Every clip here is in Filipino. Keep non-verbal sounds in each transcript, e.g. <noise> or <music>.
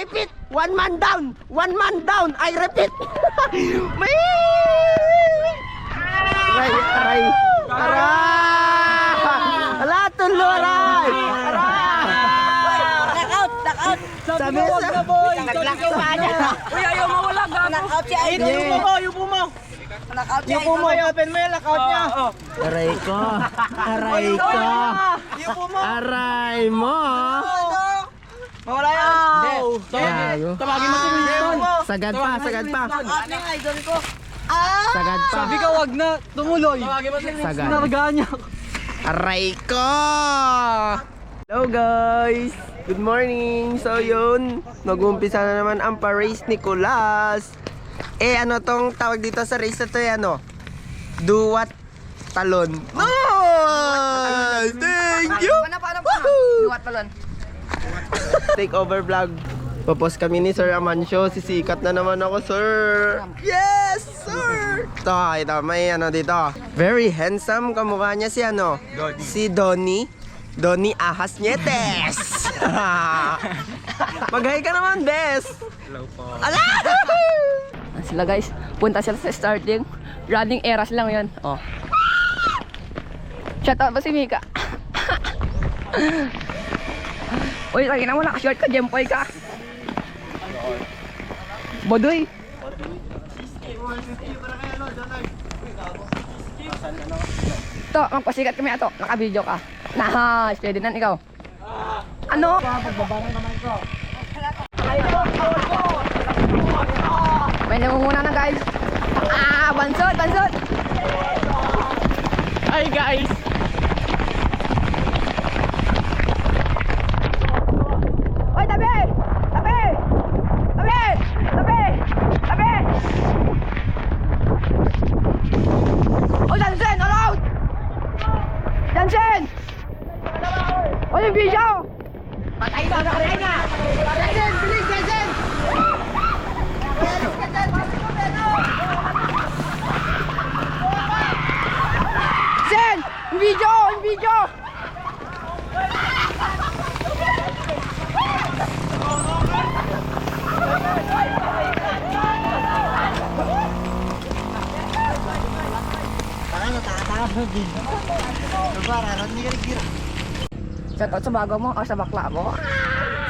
repeat, one man down, one man down, I repeat. <laughs> May... Aray, aray, aray! Ala, tulo, aray! Knockout! Knockout! Sabi sa... Nag-lock yung paa niya. Uy, ayaw mawala, gago. Knockout si Idol. Yeah. Yupo mo, yupo mo. Knockout si Yupo mo, Idol. i-open mo yung lockout niya. Aray ko, aray ko, aray mo. Mawala yan. Gago. Tawagin mo si Winston. Sagad pa, sagad pa, Knockout ng Idol ko. Ah! sagad pa. Sabi ka, wag na. Tumuloy. Tawagin mo si Winston. Sagad. Nargaan niya. Aray ko! Hello guys! Good morning! So yun, mag-uumpisa na naman ang pa-race ni Kulas. Eh ano tong tawag dito sa race na to eh, ano? Duwat talon. Nice! Thank you! Paano, paano, paano? Duwat palon. Take over vlog. Papos kami ni Sir Amancio. Sisikat na naman ako, sir. Yes, sir! Ito, ito, may ano dito. Very handsome. Kamukha niya si ano? Si Donnie. Donnie Ahas Nietes. <laughs> Mag-hi ka naman, Bes. Hello po. Ala! Sila guys, punta sila sa starting. Running eras lang yon. Oh. Shout out pa si Mika. <laughs> Uy, lagi na mo naka-short ka, Jempoy ka. Bodoy. To, magpasikat kami ato. Naka-video ka. Nahas, pwede na ikaw. Ano? May nangunguna na guys. Ah, bansot, bansot. Hi guys. Oy, tabi! Tabi! Tabi! Tabi! Tabi! Oy, Jansen, all out! Jansen! Oy, yung video! Patay na, nakarayan na! Jansen, bilis, Jansen! Jansen! Yung video! Yung video! Shout out sa bago mo o sa bakla mo?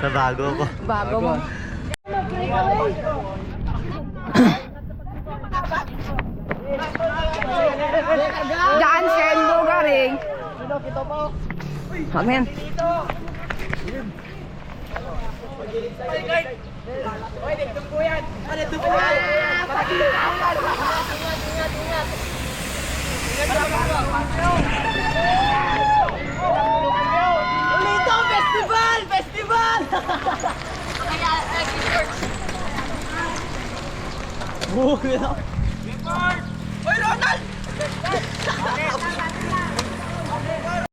Sa bago ko. Bago mo. Jansen Bugaring. Wag na yan. Ulito! Festival! Festival!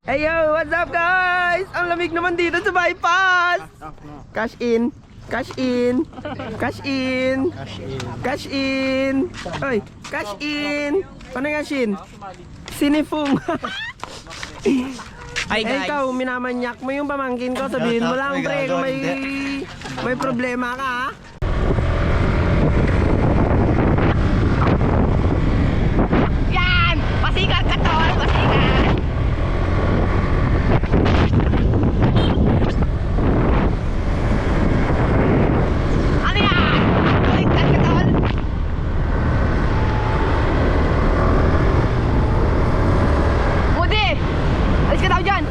Hey yo, what's up guys? Ang lamig naman dito sa bypass. Cash in. Cash in. Cash in. Cash in. Oy, cash in. Paano cash in? Sinifung. <laughs> Ay guys. Eh, ikaw, minamanyak mo yung pamangkin ko. Sabihin mo lang, pre, kung may, may problema ka, ha? Yan! Pasikat ka tol! Pasikat! Ano yan? Baliktad ka tol! Budi! Alis ka daw dyan!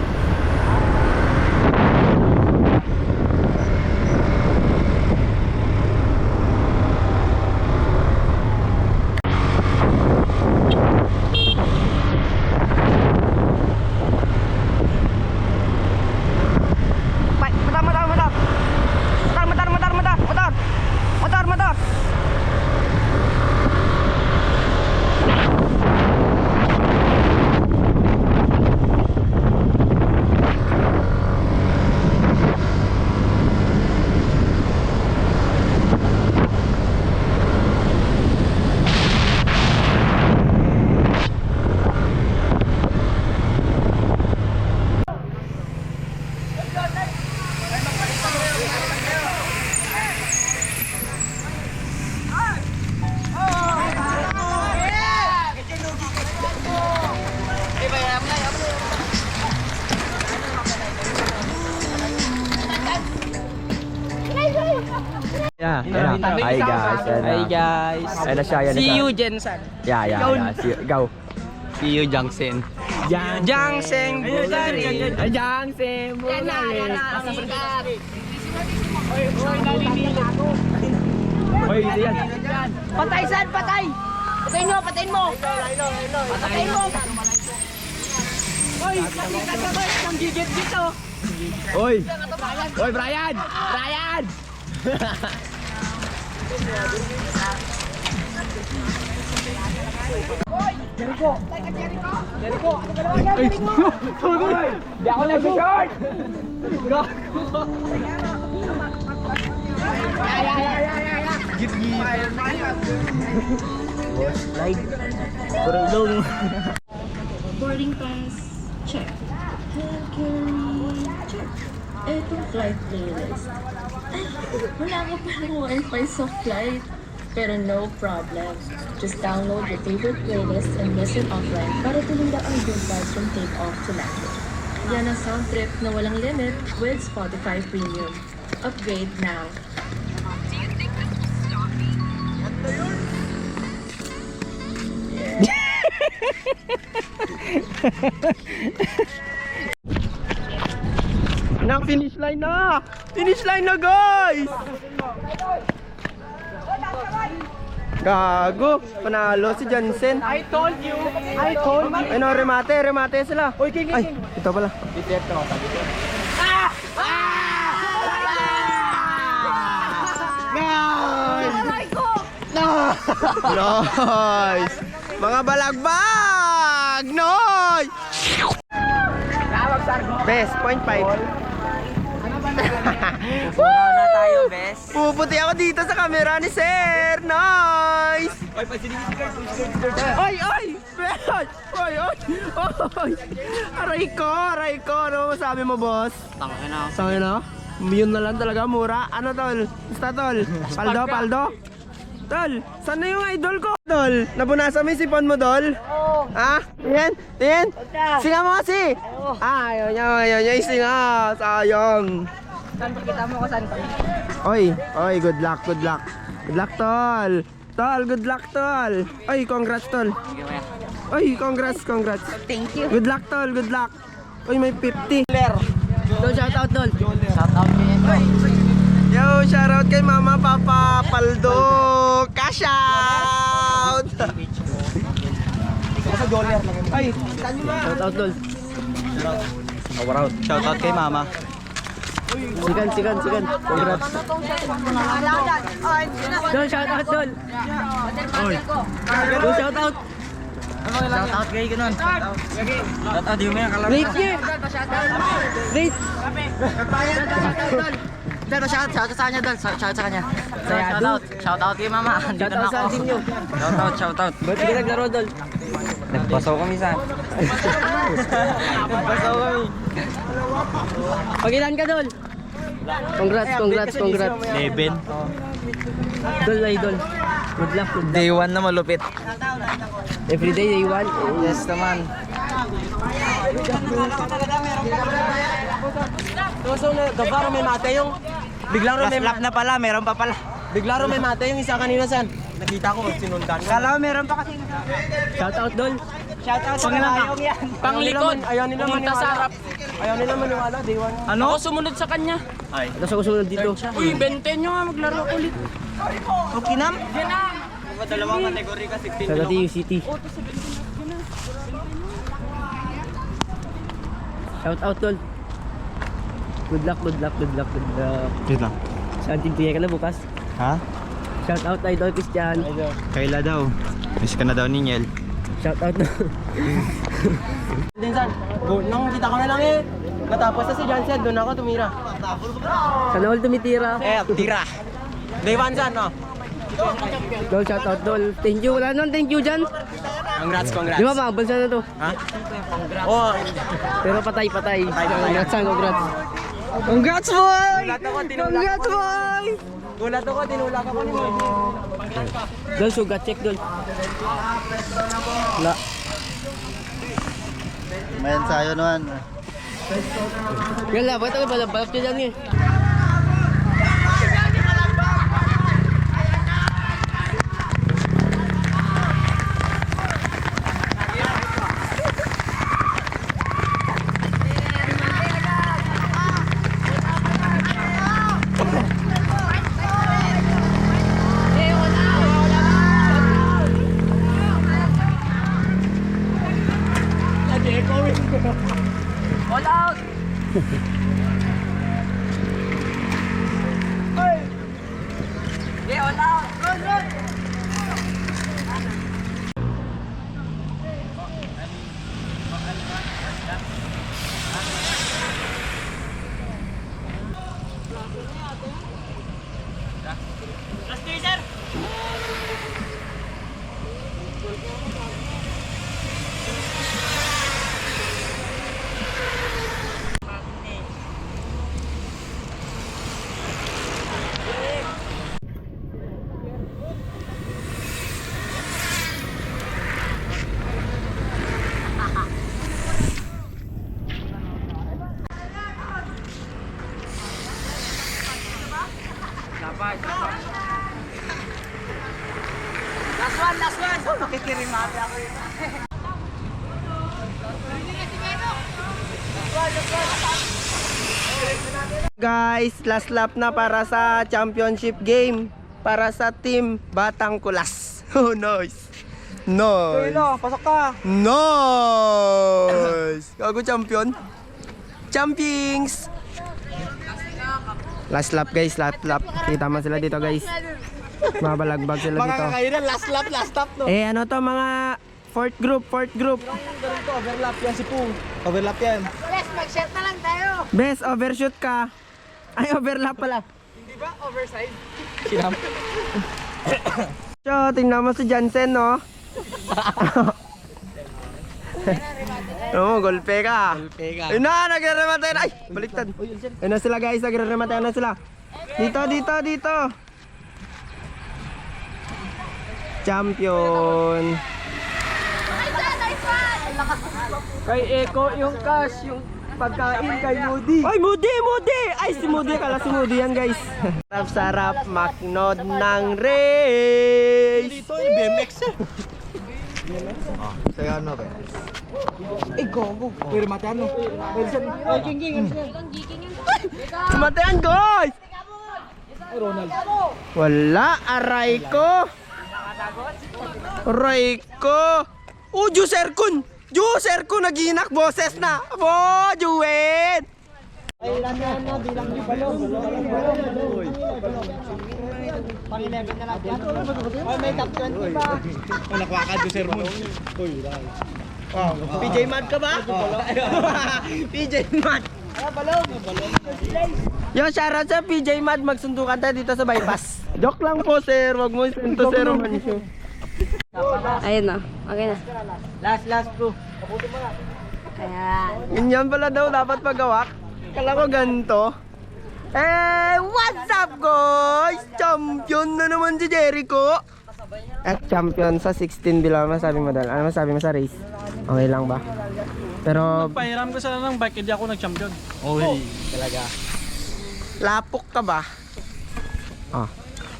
Yeah, yeah. Hi guys. Ayan na. Hi guys. Ayan na siya, ayan na See siya. you Jensen. Yeah, yeah, yeah. See you. Go. See you Jangsen. Jangsen Bulgari. Ay, Jangsen. Hoy, ito yan. Patay saan? Patay! Patayin mo! Patayin mo! Patayin mo! Hoy! Patayin ka ba? Ang gigit dito! Hoy! Hoy, Brian! Brian! <laughs> Di ako nag-short! Boarding pass, check. Hand carry, check. Etong flight playlist. Wala ka palang wifi sa flight. Pero no problem. Just download your favorite playlist and listen offline para tulinda ang good vibes from take-off to landing. Yan ang sound trip na walang limit with Spotify Premium. Upgrade now. <laughs> Nang finish line na! Finish line na guys! Gago! Panalo si Jansen. I told you! I told you! Ano, remate, remate sila. Uy, king, Ay, ito pala. Nice! Mga balagbag! Noy! Best, point five. Puraw na tayo, bes. Puputi ako dito sa camera ni Sir! Nice! Ay, ay! Ay, ay, ay! Ay! Aray ko, aray ko! Ano masabi mo, boss? Tangin na. Sangin na? Yun na lang talaga, mura. Ano, tol? Basta, tol? Paldo, paldo? Tol, saan na yung idol ko? Tol, nabunasan mo yung sipon mo, Dol? Oo. Ha? Tingin? Tingin? Singa mo kasi! Ah, ayaw niya, ayaw niya isinga. Sayang. Saan kita mo ko saan? Oy, oy, good luck, good luck. Good luck, tol. Tol, good luck, tol. Oy, congrats, tol. Oy, congrats, congrats. Thank you. Good luck, tol, good luck. Oy, may 50. Dol, shout out, Dol. Yo, shoutout kay Mama Papa Paldo. Cash out! Ay, shout out dol. Shoutout kay mama. Sigan, sigan, sigan. Congrats. Dol, shout out, Dol. Dol, shout out. Shout out kay ganun. Shout out yung may kalaro. Rate niya. Rate. Dol, shout shout out sa kanya, Dol. Shout out sa kanya. Shout out. Shout out kay mama. Andito na ako. Shout out, shout out. Ba't hindi naglaro, Dol? Nagpasaw kami sa. Nagpasaw kami. Pagilan ka, Dol. Congrats, congrats, congrats. Leven. Dol, idol. Good luck, good luck. Day 1 na malupit. Every day, day one. Yes naman. So, na, gabaro may mate yung... Biglang ro may Lap na pala, meron pa pala. Biglang ro may mate yung isa kanina san. Nakita ko, sinundan. Kala ko meron pa kasi. Shout out, Dol. Shout out sa kalayong yan. Panglikod. Ayaw nila maniwala. Ayaw nila maniwala, day one. Ano? Ako sumunod sa kanya. Ay. Tapos ako sumunod dito. Uy, 20 nyo nga maglaro ulit. Okay nam? Dalawang kategori ka, 16 Shout out to UCT. Shout out, Dol. Good luck, good luck, good luck, good luck. Wait lang. Saan team ka na bukas? Ha? Shout out, Idol Christian. Kaila daw. Miss ka na daw ni Niel. Shout out na. Din san. Go, nang kita ko na lang eh. Natapos na si Jansen, doon ako tumira. Sana all tumitira. Eh, tira. Day one san, no? Dol, shout out, Dol. Thank you. Wala nang thank you dyan. Congrats, congrats. Di ba, mabalsa na to. Ha? Oh, Pero patay, patay. Congrats, ah, congrats. congrats boy! Congrats, Congrats boy! Gulat ako, tinulak ako ni Boy. Dol, sugat check, Dol. Wala. May ensayo naman. Yan lang, bakit ako balap-balap dyan eh. Last one, last one. Oh, nakikirimate ako yun. Guys, last lap na para sa championship game. Para sa team Batang Kulas. <laughs> Oh, nice. Nice. Kilo, pasok ka. Nice! Gago champion. Champions! Last lap guys, last lap. Kita mo sila dito guys. Mabalagbag sila Mga dito. kakainan, last lap, last lap no. Eh ano to mga fourth group, fourth group. Ganito, overlap yan si Pung. Overlap yan. Yes, mag-share na lang tayo. Best overshoot ka. Ay overlap pala. Sinam. So, <coughs> tingnan mo si Jansen no. <coughs> Oo, golpe ka. Pega. Ayun na, nagre-rematay na. Ay, baliktad. Ayun na sila guys, nagre-rematay na sila. Dito, dito, dito. Champion. Kay Eko yung cash, yung pagkain kay Moody. Ay, Moody, Moody! Ay, si Moody, kala si Moody yan guys. Sarap-sarap, maknod ng race. Dito yung BMX eh. Saya ano ba? Eh, gogo. Pero mati ano? Pero sa... Ay, King King, ano siya? Sumatayan guys! Ronald. Wala, aray ko. Aray ko. Oh, Juicer kun. Juicer kun naginak boses na. Abo, Juwen. Ay, ilan na na, bilang di balong. Balong, balong. Pang 11 na lang yan. Ay, may top 20 pa. Oh, nakwakad yung sermon. Uy, Oh, PJ Mad ka ba? PJ Mad. Balong. Yo, shoutout sa PJ Mad. Magsundukan tayo dito sa bypass. Joke lang po, sir. Wag mo isinto, sir. Ayun na. Okay na. Last, last bro. Ayan. Ganyan pala daw dapat pagawak. Kala ko ganito. Eh, what's up guys? Champion na naman si Jericho. At champion sa 16 bilang masabi mo dal. Ano masabi mo sa race? Okay lang ba? Pero Pahiram ko sana ng bike, hindi ako nag-champion. Oy, talaga. lapok ka ba? Ah.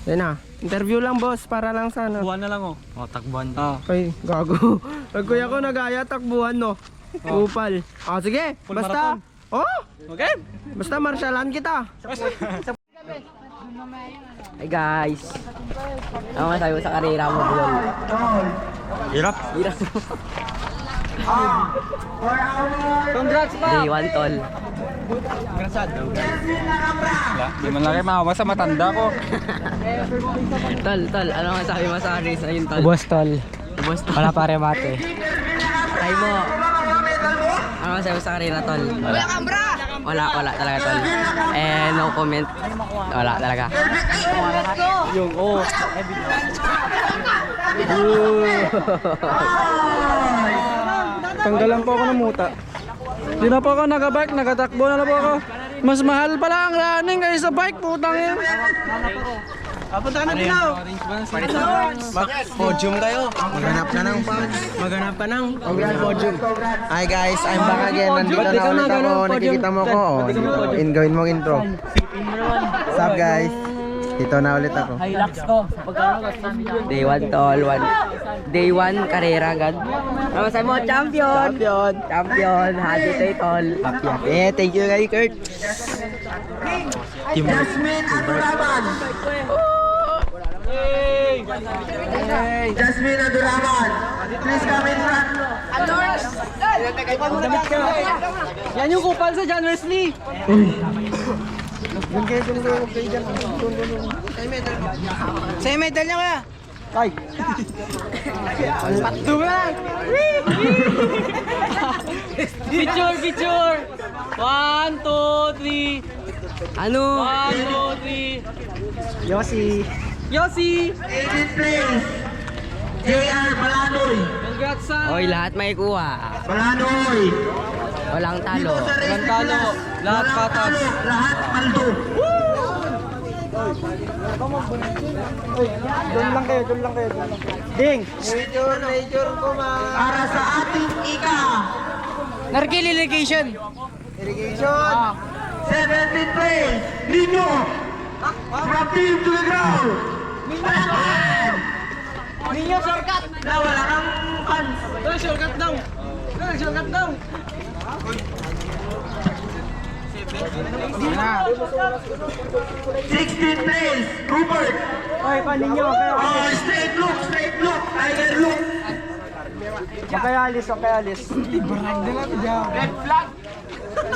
Yan na. Interview lang boss para lang sa ano. Buwan na lang oh. Oh, takbuhan. Ah. Ay, gago. <laughs> Pag kuya ko nagaya takbuhan no. Upal. Ah, sige. Full Basta. Oh, Okay. basta marshalan kita. Hey guys. Ano masabi mo sa karera mo, Bulol? Hirap. Hirap. <laughs> Congrats pa. Day one, tol. Di man lang kayo sa matanda ko. <laughs> Tol, tol. Ano masabi mo sa race na yun, tol? Ubos tol. Ubos, tol. Wala pa remate. Try mo. Ano masabi mo sa karera, tol? Wala Wala, wala talaga, tol. Eh, no comment. Wala talaga. Yung oh. <laughs> Tanggalan po ako ng muta. Di na po ako nagabike, nagatakbo na lang po ako. Mas mahal pala ang running kaysa sa bike, putang yan. Punta ka na Pinaw. Podium kayo. Maghanap ka ng Maghanap ka ng podium. Hi guys, I'm back again. Nandito na ulit ako. Nakikita mo ko. Oh, in gawin mong intro. What's up guys? Dito na ulit ako. Hilux ko. Day one, tol. One. Day one, karera agad. Ano masabi mo? Champion! Champion. Champion! Happy tayo, tol. Happy happy. Eh, thank you kay Kurt. Team Jasmine Aduraman. Please come in front. Yan yung kupal sa John Wesley. Sa'yo medal niya kaya? Ay. Picture, picture! One, two, three. Ano? One, two, three. Yossi. Yossi! 18 place. JR Balanoy. Congrats sa... Hoy, lahat may kuha. Balanoy. Walang talo. Walang talo. Lahat patas. Lahat paldo. Doon lang kayo, doon lang kayo. Ding! Major, major ko ma. Para sa ating ika. Nargil irrigation. Irrigation. 17 place. Nino. From team to the ground. Ninyo, shortcut! Na wala kang fans. Dali, shortcut daw. Dali, shortcut daw. 16 place. Rupert. Ay, panin nyo. Oh, straight look, straight look. Tiger look. kaya alis, okay alis. Red flag!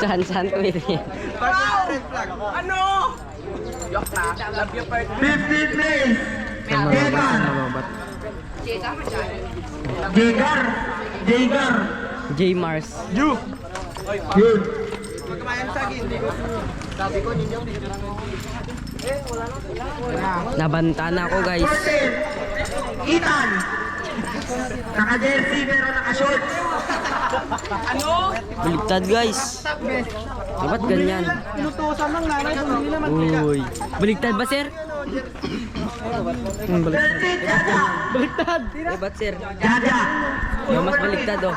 Saan, saan ko ito yan? Ano? Yok na. Love you, part. 15 place. Jegar. Jegar. Jegar. J Mars. Good. Nabanta na ako guys. 14. Ethan. Naka-jersey pero naka-shorts. Baligtad guys. Dapat ganyan. Inutusan ng nanay kung hindi naman Uy. Baligtad ba sir? 13. Jaja. baliktad. Eh, ba't sir? Yung mas baligtad oh.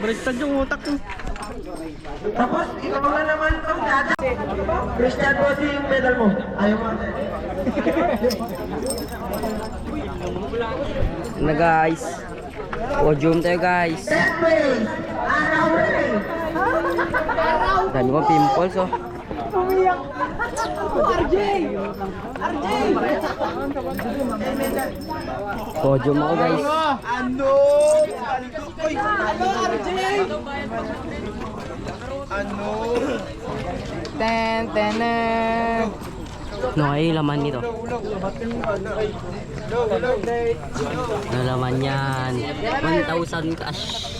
Baliktad yung utak ko. Tapos, ikaw na naman itong Jaja. Christian Rossi yung medal mo. Ayaw mo. Na guys. Podium tayo guys. 10 place. Araw rin. Ko pimples oh. Podium ako guys. Ano? Uy! Ano, RJ? Ano? Ten, ten, ten. No, ay laman nito. Ano laman yan? 1,000 cash.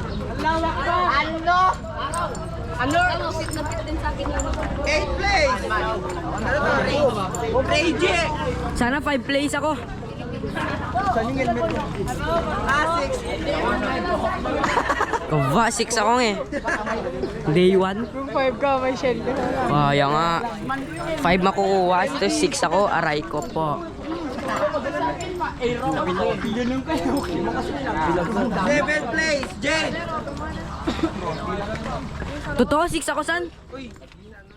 ano? Ano? Ano? Eighth place! Ano to? J! Sana 5 plays ako. Ah, six. <laughs> Kava, 6 ako eh. Day 1. Kung 5 ka, may shell ka na lang. Kaya nga. 5 makukuha. Ito 6 ako. Aray ko po. Seventh place, Jane! Totoo, 6 ako san?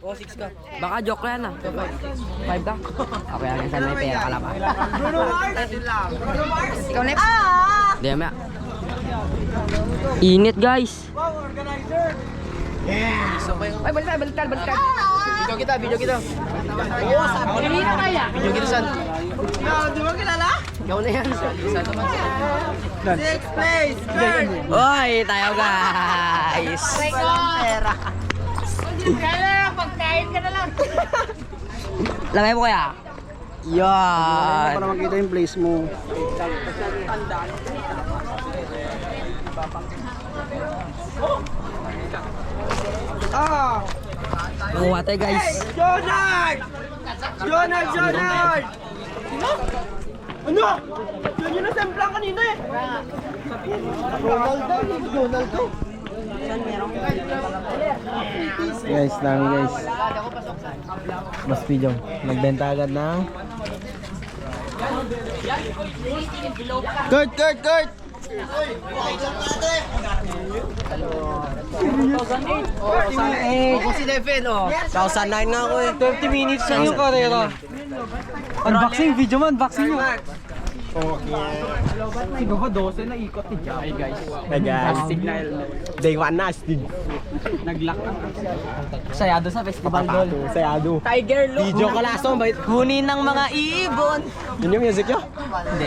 Oo, 6 ka. Baka joke yan ah. 5 ka? Okay, ang san may pera ka lang ah. Bruno Mars! Bruno! Ikaw next. Ah! Di ba? Init guys. Ay, baliktad, baliktad, baliktad. Video kita, video kita. Oo, sabi. Hindi na kaya. Video kita, san? Yo, di mo kilala? Ikaw na yan. Sixth place, Kurt! Oy, tayo guys. Pera. Kaya na lang, pagkain ka na lang. Lagay mo kaya? Yan. Para makita yung place mo. Ah! Tayo guys. Jonard! Jonard, Jonard! Ano? Yun yun ang semplang kanina eh. Ronaldo, Ronaldo. Guys, dami guys. Mas video. Nagbenta agad ng... Kurt, Kurt, Kurt! Eh, si Devin, oh. 2009 nga ako eh. 30 minutes sa yung karera. Unboxing video man, unboxing mo. Siguro ba 12 na ikot ni Jai guys. Hey guys. Signal. Day 1 na, Steve. Nag-lock na. Sayado sa festival doon. Sayado. Tiger look. Video ka laso, bait. Kunin ng mga ibon. Yun yung music nyo? Hindi.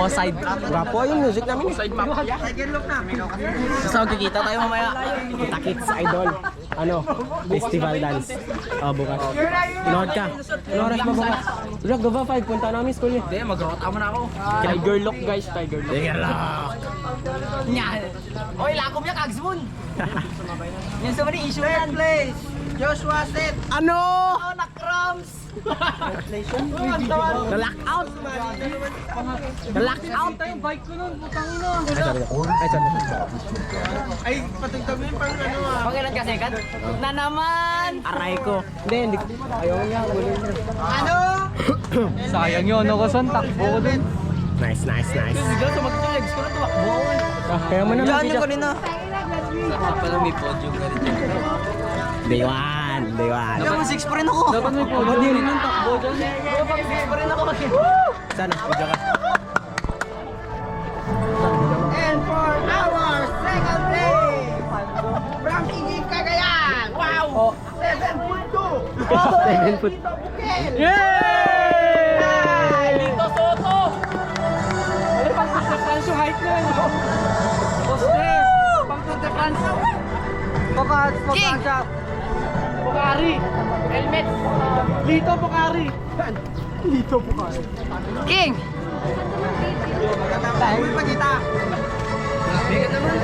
O side. Gwapo yung music namin. Side map. Second look na. Sa kikita tayo mamaya. Kita kits idol. Ano? Festival dance. Oh, bukas. Inood ka. Oras mo bukas? Look, gaba 5. Punta namin school niya. Hindi, mag-rota mo na ako. Tiger look guys, tiger look. Tiger look. Yan. Oy, lakom niya, kagsmon. <laughs> Yan sa mani issue yan. Third place, Joshua said, Ano? Oh, na-crumbs! Na-lockout! Na-lockout! Yung bike ko nun, putang ina. Ay, sorry. Ay, sorry. Ay, patugtog mo yung pang ano ah. Pangilan ka second? Na naman! Aray ko. Hindi, hindi. Ayaw niya. Ano? <coughs> Sayang yun, ako son, takbo ko dun. Nice, nice, nice. Sigaw sa mag-legs ko na tumakbo ako. Ah, kaya mo naman siya. kanina. Pala may podium ka rin dyan. Day one. Dapat 6 pa rin ako. Dapat may podium din ng takbo dyan. Dapat 6 pa rin ako. Sana, video ka. And for our second place, from Igig Cagayan, wow! 7.2! 7 foot. Lito <laughs> Soto! Ay, pang yung height niya. Poste! Pang de France. Pokas, Pokari! Helmet! Lito Pokari! Lito Pokari. King! Uy, pagkita! Bigat naman.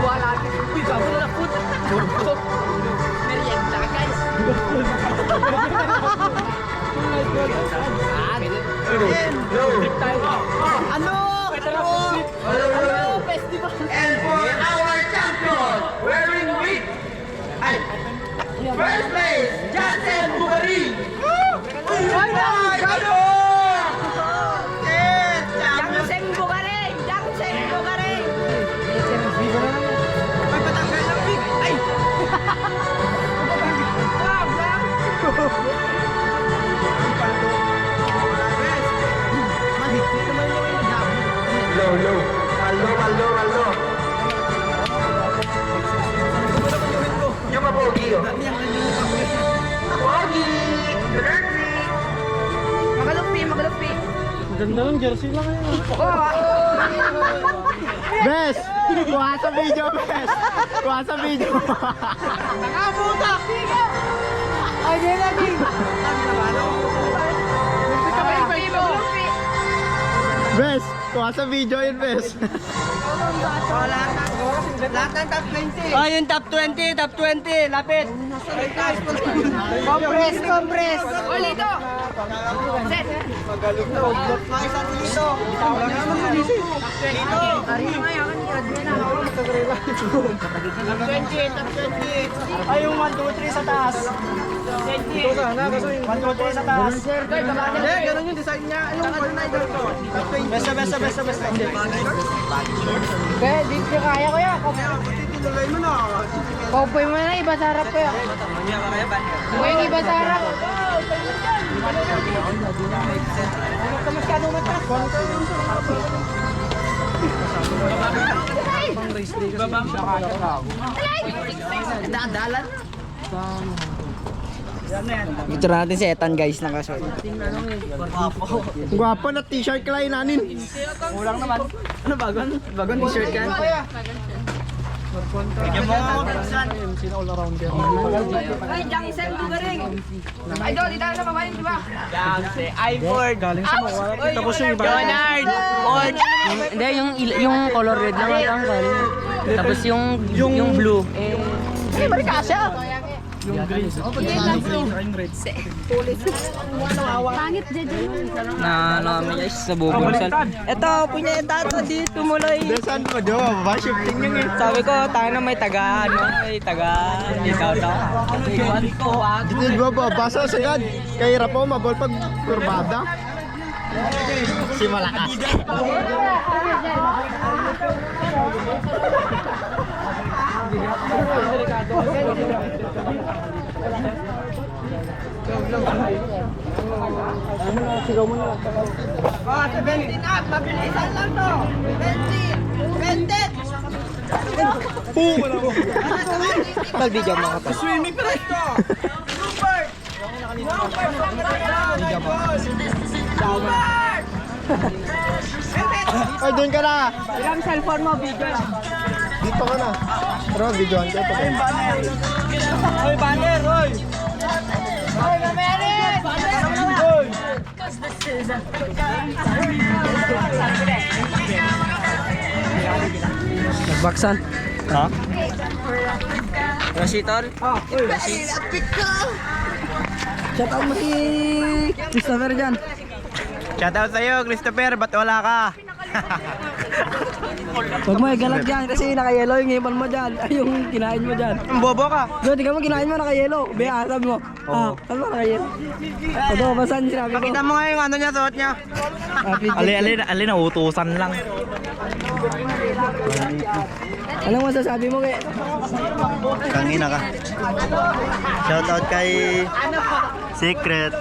Wala. Uy, gago na food. Merienda, guys. Ano? Ano? Ganda ng jersey lang yan. <laughs> Bes! Kuha sa video, Bes! Kuha sa video. Ay, di lagi. Magalupi, magalupi. Bes! Kuha sa video yun, Bes. Oh, lahat ng, top 20! Oh, yung top 20, top 20, lapit. Compress, compress. Oh, Lito. Set. Mga isang dito! Dito! Top 20, top 20! Ay, yung 1, 2, 3 sa taas. 20. Ito sana, kasi yung 1, 2, 3 sa taas. Hindi, ganun yung design niya. Yung all nighter to. Top 20. Besta, besta, besta, besta. Kaya, di ko kaya ko yan. Kaya, tinuloy mo na. Paupoy mo na, iba sa harap ko yan. Yung iba sa harap. Picture natin si Ethan guys, nakasuot. Gwapo na t-shirt kalay nanin. Kulang naman. Ano bagon? Bagon t-shirt yan. Ay, Jangseng Bugaring. Ay, do, di tayo na mabaling, di ba? Jangseng. Ay, Ford. Galing sa mga. Tapos yung iba. Leonard. Ford. Hindi, yung, yung color red lang ang galing. Tapos yung, yung, blue. Eh, Ay, balik ka siya. Na namin guys sa bubulsal. Ito, punyeta ito dito mulay. Saan mo, di ba? Shifting yung eh. Sabi ko, tayo na may taga, ano, may taga, ikaw daw. Iwan ko, wag. Di ba ba, basa sagad. Kay Rapo, mabol pag kurbada. Si Malakas. <laughs> <laughs> Oh, 17 up! Mabilisan lang to! 20! 20! Mag-video mo ka pa. Swimming pa rin to! Super! Super! Super! Ay, doon ka na. Ilang cellphone mo, video lang. Dito ka na. Pero videoan ka ito. Hoy, banner, hoy! Hoy, Mamerit! Hoy! Nagbaksan. Ha? Rashi, tol. Shout out mo si Christopher dyan. Shoutout sa'yo, Christopher. Ba't wala ka? <laughs> Huwag mo igalag dyan kasi naka-yellow yung ngipon mo dyan. Ay, yung kinain mo dyan. Ang bobo ka. Go, tingnan mo, kinain mo naka-yellow. Bea, sabi mo. Ah, sabi mo naka-yellow. Ito, basan sinabi ko. Pakita mo nga yung ano niya, suot niya. Ali, ali, ali, nautusan lang. Anong masasabi mo, Ge? Kangina ka. Shoutout kay Secret.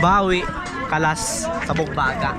Bawi, kalas, sabog baga.